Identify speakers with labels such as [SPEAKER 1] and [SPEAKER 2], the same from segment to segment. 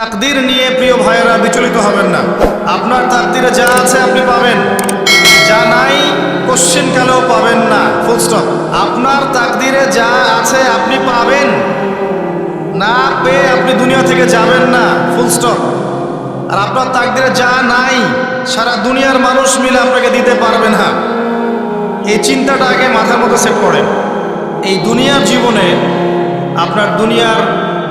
[SPEAKER 1] তাকদির নিয়ে প্রিয় ভাইয়েরা বিচলিত হবেন না। আপনার তাকদিরে যা আছে আপনি পাবেন। যা নাই কোশ্চেন কালেও পাবেন না। ফুল স্টপ আপনার তাকদিরে যা আছে আপনি পাবেন। না পেয়ে আপনি দুনিয়া থেকে যাবেন না। ফুল স্টপ আর আপনার তাকদিরে যা নাই, সারা দুনিয়ার মানুষ মিলে আপনাকে দিতে পারবে না। এই চিন্তাটা আগে মাথার মধ্যে সেট করেন। এই দুনিয়ার জীবনে আপনার দুনিয়ার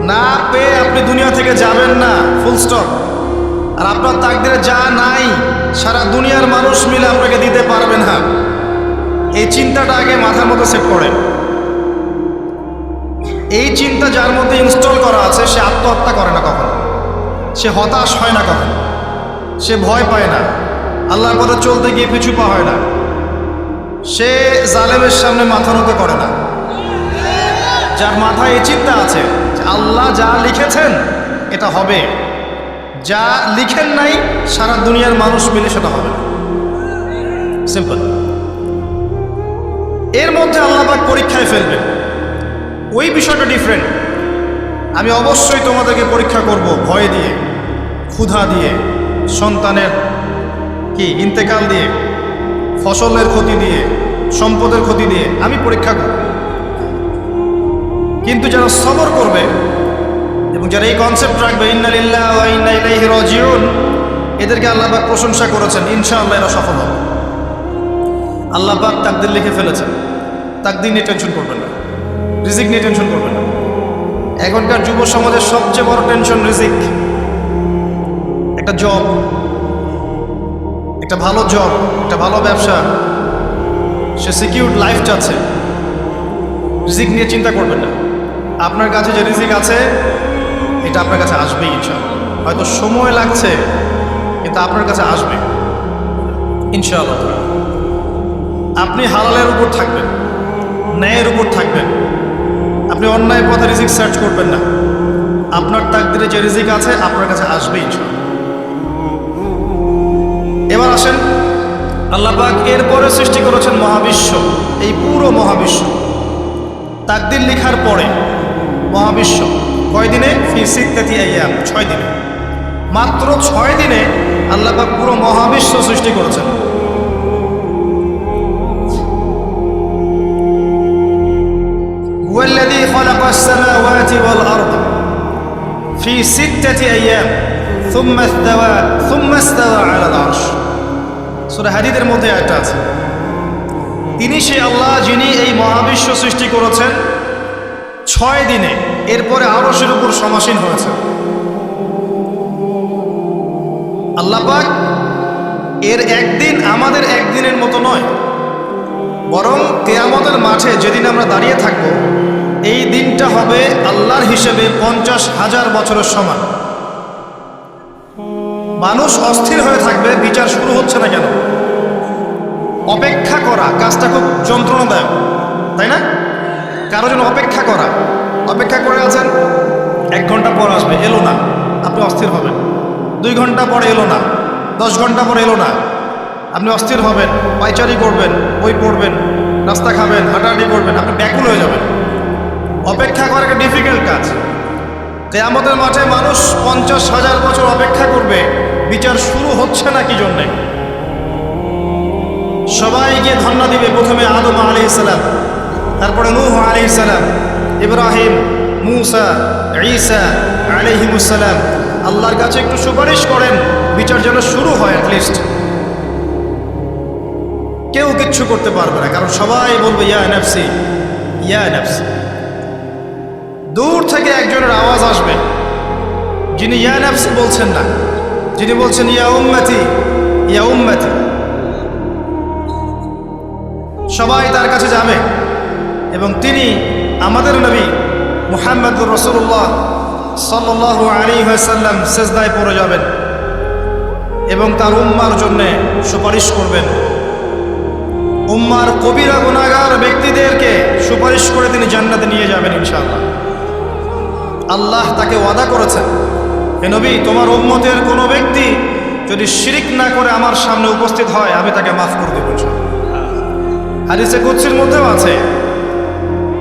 [SPEAKER 1] না পেয়ে আপনি দুনিয়া থেকে যাবেন না ফুল স্টপ আর আপনার তাকদিরে যা নাই, সারা দুনিয়ার মানুষ মিলে আপনাকে দিতে পারবে না। এই চিন্তাটা আগে মাথার মতো সেট করেন। এই চিন্তা যার মধ্যে ইনস্টল করা আছে, সে আত্মহত্যা করে না কখনো। সে হতাশ হয় না কখনো। সে ভয় পায় না। আল্লাহর পথে চলতে গিয়ে পিছু পা হয় না। সে জালেমের সামনে মাথা নত করে না। যার মাথায় এই চিন্তা আছে আল্লাহ যা লিখেছেন, এটা হবে। যা লিখেন নাই, সারা দুনিয়ার মানুষ মিলে সেটা হবে সিম্পল এর মধ্যে আল্লাহবাক পরীক্ষায় ফেলবেন। ওই বিষয়টা ডিফারেন্ট আমি অবশ্যই তোমাদেরকে পরীক্ষা করব ভয় দিয়ে, ক্ষুধা দিয়ে, সন্তানের কি, ইন্তেকাল দিয়ে, ফসলের ক্ষতি দিয়ে, সম্পদের ক্ষতি দিয়ে, আমি পরীক্ষা করব। কিন্তু যারা সবর করবে এবং যারা এই কনসেপ্ট রাখবে, ইন্নালিল্লাহ ইন্না এদেরকে আল্লাহ পাক প্রশংসা করেছেন, ইনশাআল্লাহ এরা সফল হবে। আল্লাহ পাক তাকদির লিখে ফেলেছেন, তাকদির নিয়ে টেনশন করবেন না, রিজিক নিয়ে টেনশন করবেন না। এখনকার যুব সমাজের সবচেয়ে বড় টেনশন রিজিক। একটা জব একটা ভালো জব একটা ভালো ব্যবসা, সে সিকিউর লাইফ চাচ্ছে রিজিক নিয়ে চিন্তা করবেন না। আপনার কাছে যে রিজিক আছে, এটা আপনার কাছে আসবেই ইনশাআল্লাহ। হয়তো সময় লাগছে, কিন্তু আপনার কাছে আসবে। ইনশাআল্লাহ। আপনি হালালের উপর থাকবেন, ন্যায়ের উপর থাকবেন। আপনি অন্যায় পথে রিজিক সার্চ করবেন না। আপনার তাকদিরে যে রিজিক আছে, আপনার কাছে আসবে ইনশাআল্লাহ। এবার আসেন, আল্লাহ পাক এরপরে সৃষ্টি করেছেন মহাবিশ্ব, এই পুরো মহাবিশ্ব। তাকদির লেখার পরে মহাবিশ্ব কয় দিনে ফি সিত্তাতি আইয়াম ছয় দিনে মাত্র ছয় দিনে আল্লাহ পাক পুরো মহাবিশ্ব সৃষ্টি করেছেন هو الذي خلق السماوات والأرض في ستة أيام ثم استوى ثم استوى على العرش সূরা হাদিদের মধ্যে একটা আছে তিনি সেই আল্লাহ যিনি এই মহাবিশ্ব সৃষ্টি করেছেন ছয় দিনে। এরপরে আরশের উপর সমাসীন হয়েছে। আল্লাহ পাক এর একদিন আমাদের একদিনের মতো নয়। বরং কেয়ামতের মাঠে যেদিন আমরা দাঁড়িয়ে থাকব, এই দিনটা হবে আল্লাহর হিসেবে পঞ্চাশ হাজার বছরের সমান। মানুষ অস্থির হয়ে থাকবে, বিচার শুরু হচ্ছে না কেন? অপেক্ষা করা কাজটা খুব যন্ত্রণাদায়ক, তাই না? কারও জন্য অপেক্ষা করা। অপেক্ষা করে আছেন? এক ঘণ্টা পর আসবে, এলো না। আপনি অস্থির হবেন। দুই ঘণ্টা পরে এলো না। দশ ঘণ্টা পরে এলো না। আপনি অস্থির হবেন পাইচারি করবেন, বই পড়বেন, নাস্তা খাবেন, হাঁটাহাঁটি করবেন, আপনি ব্যাকুল হয়ে যাবেন। অপেক্ষা করা একটা ডিফিকাল্ট কাজ। কেয়ামতের মাঠে মানুষ পঞ্চাশ হাজার বছর অপেক্ষা করবে, বিচার শুরু হচ্ছে না কি জন্যে? সবাই গিয়ে ধন্না দিবে, প্রথমে আদম আলি ইসালাম তারপরে নূহ আলি ইসালাম ইব্রাহিম, মুসা, ঈসা আলিহিমুসালাম আল্লাহর কাছে একটু সুপারিশ করেন, বিচার যেন শুরু হয় অ্যাটলিস্ট কেউ কিচ্ছু করতে পারবে না, কারণ সবাই বলবে, ইয়া নফসি ইয়া নফসি। দূর থেকে একজনের আওয়াজ আসবে, যিনি ইয়া নফসি বলছেন না। যিনি বলছেন, ইয়া উম্মতি ইয়া উম্মতি। সবাই তার কাছে যাবে। এবং তিনি আমাদের নবী মুহাম্মদুর রসুল্লাহ সাল্লাহ আলী সাল্লাম সেজদায় পড়ে যাবেন এবং তার উম্মার জন্যে সুপারিশ করবেন। উম্মার কবিরা গুণাগার ব্যক্তিদেরকে সুপারিশ করে তিনি জান্নাতে নিয়ে যাবেন ইনশাআল্লাহ। আল্লাহ তাকে ওয়াদা করেছেন, হে নবী, তোমার উম্মতের কোনো ব্যক্তি যদি শিরিক না করে আমার সামনে উপস্থিত হয়, আমি তাকে মাফ করে দেব হাদিসে কুৎসির মধ্যেও আছে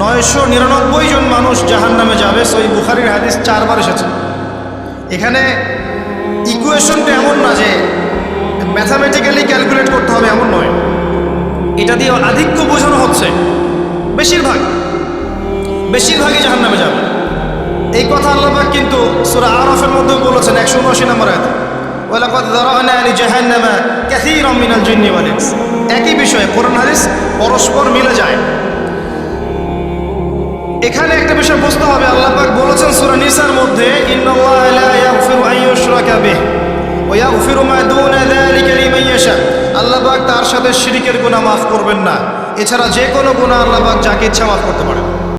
[SPEAKER 1] নয়শো নিরানব্বই জন মানুষ জাহান নামে যাবে সই বুখারির হাদিস চারবার এসেছে। এখানে ইকুয়েশনটা এমন না যে ম্যাথামেটিক্যালি ক্যালকুলেট করতে হবে, এমন নয়। এটা দিয়ে আধিক্য বোঝানো হচ্ছে। বেশিরভাগ, বেশিরভাগই জাহান নামে যাবে। এই কথা আল্লাহবাক কিন্তু সুরা আরফের মধ্যেও বলেছেন, একশো উনআশি নম্বর ইনস। একই বিষয়ে কোরআন হাদিস পরস্পর মিলে এখানে একটা বিষয় বুঝতে হবে, আল্লাহ পাক বলেছেন সূরা নিসার মধ্যে, ইন্নাল্লাহা লা ইয়াগফিরু আন ইউশরাকা বিহি ওয়া ইয়াগফিরু মা দুনা যালিকা লিমান ইয়াশা আল্লাহ পাক তার সাথে শিরিকের গুনাহ মাফ করবেন না। এছাড়া যে কোনো গুনাহ আল্লাহ পাক যাকে ইচ্ছা মাফ করতে পারেন।